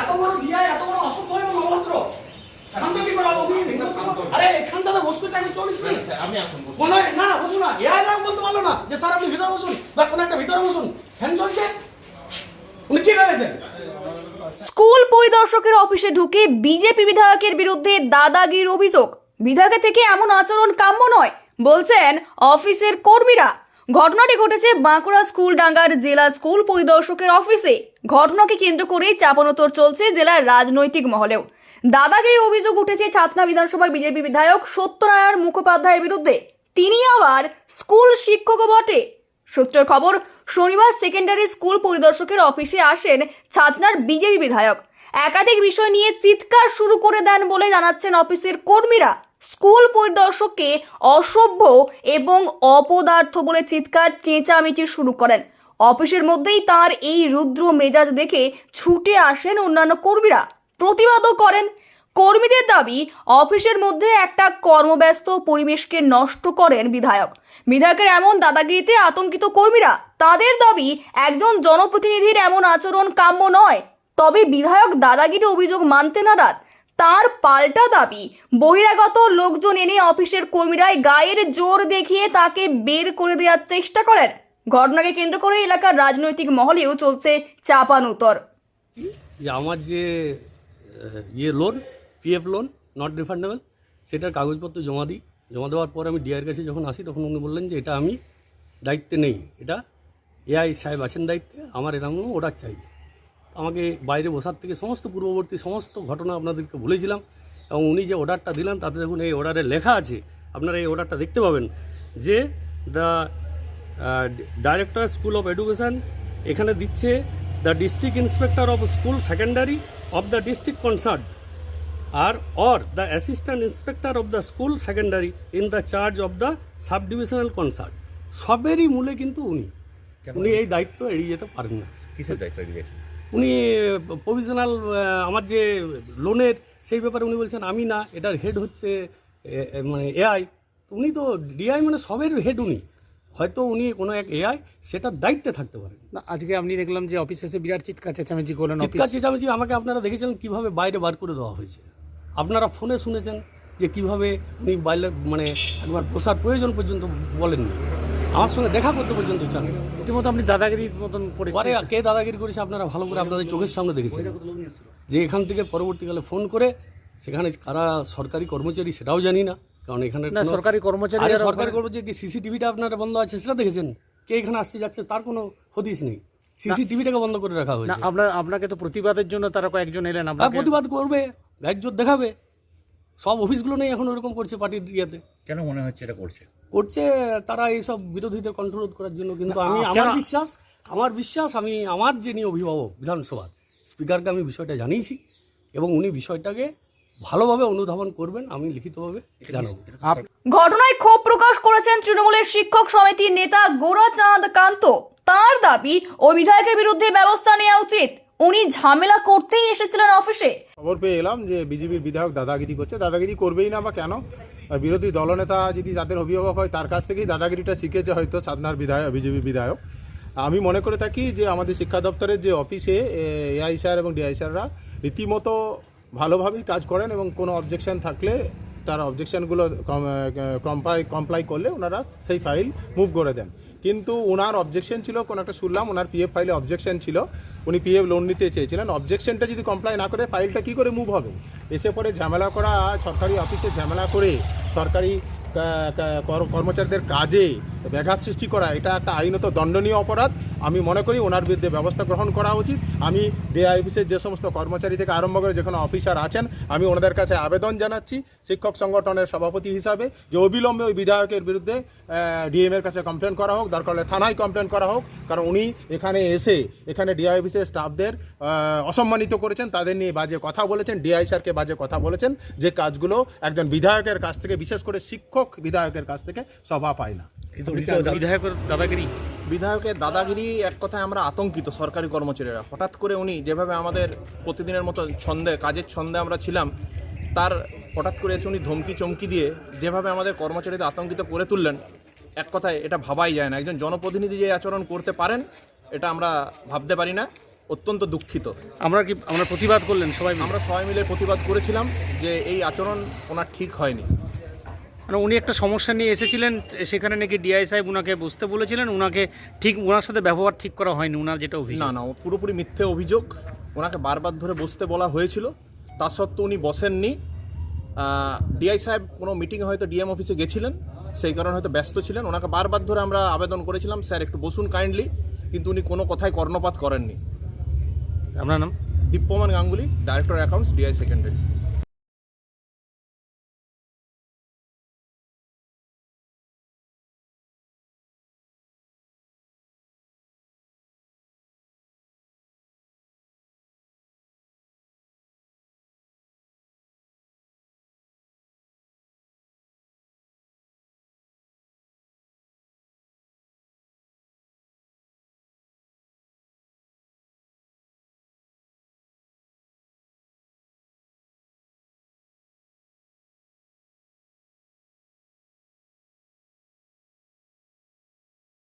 এত বড় বিয়ায় এত বড় অসভ্য এবং অভদ্র শান্ত কি করে আরে এখানটাতে বসতে আমি চল্লিশ আমি আসুন মনে না না বসুন না। এআই নাম বলতে পারল না যে স্যার আপনি ভিতরে বসুন। বা কোনো একটা ভিতরে বসুন। ফ্যান চলছে? উনি কি ভেবেছেন? স্কুল পরিদর্শকের অফিসে ঢুকে বিজেপি বিধায়কের বিরুদ্ধে দাদাগির অভিযোগ। বিধায়কের থেকে এমন আচরণ কাম্য নয় বলছেন অফিসের কর্মীরা। ঘটনাটি ঘটেছে বাঁকুড়া স্কুল ডাঙ্গার জেলা স্কুল পরিদর্শকের অফিসে। ঘটনাকে কেন্দ্র করে চাপানোতর চলছে জেলার রাজনৈতিক মহলেও। দাদাগিরির অভিযোগ উঠেছে, ছাতনা বিধানসভার বিজেপি বিধায়ক সত্যনারায়ণ মুখোপাধ্যায়ের বিরুদ্ধে। তিনি আবার স্কুল শিক্ষকও বটে। সূত্রের খবর, শনিবার সেকেন্ডারি স্কুল পরিদর্শকের অফিসে আসেন ছাতনার বিজেপি বিধায়ক। একাধিক বিষয় নিয়ে চিৎকার শুরু করে দেন বলে জানাচ্ছেন অফিসের কর্মীরা। স্কুল পরিদর্শককে অসভ্য এবং অপদার্থ বলে চিৎকার, চেঁচামেচি শুরু করেন। অফিসের মধ্যেই তার এই রুদ্র মেজাজ দেখে ছুটে আসেন অন্যান্য কর্মীরা। প্রতিবাদও করেন। কর্মীদের দাবি, অফিসের মধ্যে একটা কর্মব্যস্ত পরিবেশকে নষ্ট করেন বিধায়ক। বিধায়কের এমন দাদাগিরিতে আতঙ্কিত কর্মীরা, তাদের দাবি, একজন জনপ্রতিনিধির এমন আচরণ কাম্য নয়। তবে বিধায়ক দাদাগিরি অভিযোগ মানতে নারাজ। তার পাল্টা দাবি। বহিরাগত লোকজন এনে অফিসের কর্মীরাই গায়ের জোর দেখিয়ে তাকে বের করে দেওয়ার চেষ্টা করেন। ঘটনাকে কেন্দ্র করে এলাকার রাজনৈতিক মহলেও চলছে চাপানুতর। আমার যে ইয়ে loan PF loan not refundable সেটার কাগজপত্র জমা দিই। জমা দেওয়ার পর আমি ডিআর কাছে যখন আসি, তখন উনি বললেন যে, এটা আমি দায়িত্বে নেই। এটা এআই সাহেব আছেন দায়িত্বে, আমার এরকম অর্ডার চাই। আমাকে বাইরে বসার থেকে সমস্ত পূর্ববর্তী সমস্ত ঘটনা আপনাদেরকে বলেছিলাম এবং উনি যে অর্ডারটা দিলেন তাতে দেখুন এই অর্ডারে লেখা আছে। আপনারা এই অর্ডারটা দেখতে পাবেন যে the director school of education এখানে দিচ্ছে the district inspector of school secondary of the district concerned R or the assistant inspector of the school secondary in the charge of the sub divisional concerned সবেরই মূলে কিন্তু উনি। উনি এই দায়িত্ব এড়িয়ে যেতে পারেন না। কিসের দায়িত্ব দিয়ে উনি প্রভিশনাল আমার যে লোনের সেই ব্যাপারে উনি বলছেন আমি না এটার হেড হচ্ছে মানে এআই উনি তো ডিআই মানে সবের হেড উনি। হয়তো উনি কোনো এক এআই সেটার দায়িত্বে থাকতে পারেন। না আজকে আপনি দেখলাম যে অফিস এসে বিরাট চিৎকার চেঁচামেচি করলেন চিৎকার চেঁচামেচি আমাকে আপনারা দেখেছেন কীভাবে বাইরে বার করে দেওয়া হয়েছে। আপনারা ফোনে শুনেছেন যে কীভাবে উনি বাইরে মানে একবার বসার প্রয়োজন পর্যন্ত বলেননি। আমার সঙ্গে দেখা করতে পর্যন্ত চান রীতিমতো আপনি দাদাগিরির মতন পরিস্থিতি। কে দাদাগিরি করেছে আপনারা ভালো করে আপনাদের চোখের সামনে দেখেছেন। যে এখান থেকে পরবর্তীকালে ফোন করে সেখানে কারা সরকারি কর্মচারী সেটাও জানি না কারণ এখানে সরকারি কর্মচারী সরকারি কর্মচারী সিসিটিভিটা আপনারা বন্ধ আছে সেটা দেখেছেন? কে এখানে আসছে যাচ্ছে তার কোনো হদিস নেই। সিসিটিভিটাকে বন্ধ করে রাখা হয়েছে। আপনার আপনাকে তো প্রতিবাদের জন্য তারা কয়েকজন এলেন হ্যাঁ আপনাকে। প্রতিবাদ করবে গাইজোর দেখাবে। সব অফিসগুলো নেই এখন ওরকম করছে পার্টির ইয়েতে। কেন মনে হচ্ছে এটা করছে? করছে তারা এইসব বিরোধীদের কন্ট্রোল করার জন্য কিন্তু আমি আমার বিশ্বাস আমার বিশ্বাস আমি আমার যিনি অভিভাবক বিধানসভার স্পিকারকে আমি বিষয়টা জানিয়েছি এবং উনি বিষয়টাকে ভালোভাবে অনুধাবন করবেন আমি লিখিতভাবে জানাব। ঘটনায় ক্ষোভ প্রকাশ করেছেন তৃণমূলের শিক্ষক সমিতির নেতা গোরাচাঁদ কান্ত। তার দাবি ওই বিধায়কের বিরুদ্ধে ব্যবস্থা নেওয়া উচিত। উনি ঝামেলা করতেই এসেছিলেন অফিসে। খবর পেয়ে এলাম যে বিজেপির বিধায়ক দাদাগিরি করছে। দাদাগিরি করবেই না বা কেন? বিরোধী দলনেতা যদি তাদের অভিভাবক হয়, তার কাছ থেকেই দাদাগিরিটা শিখেছে হয়তো সাধনার বিধায়ক, বিজেপি বিধায়ক। আমি মনে করে থাকি যে আমাদের শিক্ষা দপ্তরের যে অফিসে এআই স্যার এবং ডিআই স্যাররা রীতিমতো ভালোভাবেই কাজ করেন এবং কোনো অবজেকশন থাকলে তার অবজেকশনগুলো কমপ্লাই কমপ্লাই করলে ওনারা সেই ফাইল মুভ করে দেন। কিন্তু ওনার অবজেকশন ছিল, কোনো একটা শুনলাম ওনার পিএফ ফাইলে অবজেকশন ছিল। উনি পিএফ লোন নিতে চেয়েছিলেন। অবজেকশনটা যদি কমপ্লাই না করে ফাইলটা কি করে মুভ হবে? এসে পরে ঝামেলা করা, সরকারি অফিসে ঝামেলা করে সরকারি কর্মচারীদের কাজে ব্যাঘাত সৃষ্টি করা, এটা একটা আইনত দণ্ডনীয় অপরাধ। আমি মনে করি ওনার বিরুদ্ধে ব্যবস্থা গ্রহণ করা উচিত। আমি ডিআই অফিসের যে সমস্ত কর্মচারী থেকে আরম্ভ করে যেখানে অফিসার আছেন, আমি ওনাদের কাছে আবেদন জানাচ্ছি শিক্ষক সংগঠনের সভাপতি হিসাবে যে অবিলম্বে ওই বিধায়কের বিরুদ্ধে ডিএম এর কাছে কমপ্লেন করা হোক, দরকার হলে থানায় কমপ্লেন করা হোক। কারণ উনি এখানে এসে, এখানে ডিআই অফিসের স্টাফদের অসম্মানিত করেছেন তাদের নিয়ে বাজে কথা বলেছেন ডিআই স্যারকে বাজে কথা বলেছেন যে কাজগুলো একজন বিধায়কের কাছ থেকে বিশেষ করে শিক্ষক বিধায়কের কাছ থেকে সভা পায় না। কিন্তু বিধায়কের দাদাগিরি? বিধায়কের দাদাগিরি এক কথায় আমরা আতঙ্কিত সরকারি কর্মচারীরা। হঠাৎ করে উনি যেভাবে আমাদের প্রতিদিনের মতো ছন্দে কাজের ছন্দে আমরা ছিলাম তার হঠাৎ করে এসে উনি ধমকি চমকি দিয়ে যেভাবে আমাদের কর্মচারীদের আতঙ্কিত করে তুললেন এক কথায় এটা ভাবাই যায় না। একজন জনপ্রতিনিধি যে আচরণ করতে পারেন এটা আমরা ভাবতে পারি না। অত্যন্ত দুঃখিত। আমরা কি আমরা প্রতিবাদ করলেন সবাই আমরা সবাই মিলে প্রতিবাদ করেছিলাম যে এই আচরণ ওনার ঠিক হয়নি। মানে উনি একটা সমস্যা নিয়ে এসেছিলেন সেখানে নাকি ডিআই সাহেব উনাকে বসতে বলেছিলেন উনাকে ঠিক ওনার সাথে ব্যবহার ঠিক করা হয়নি উনার যেটা না অভিযোগ। না ও পুরোপুরি মিথ্যে অভিযোগ। ওনাকে বারবার ধরে বসতে বলা হয়েছিল। তা সত্ত্বেও উনি বসেননি। ডিআই সাহেব কোনো মিটিংয়ে হয়তো ডিএম অফিসে গেছিলেন সেই কারণে হয়তো ব্যস্ত ছিলেন। ওনাকে বারবার ধরে আমরা আবেদন করেছিলাম স্যার একটু বসুন কাইন্ডলি কিন্তু উনি কোনো কথাই কর্ণপাত করেননি। আপনার নাম? Dipyaman Ganguly director accounts DI secondary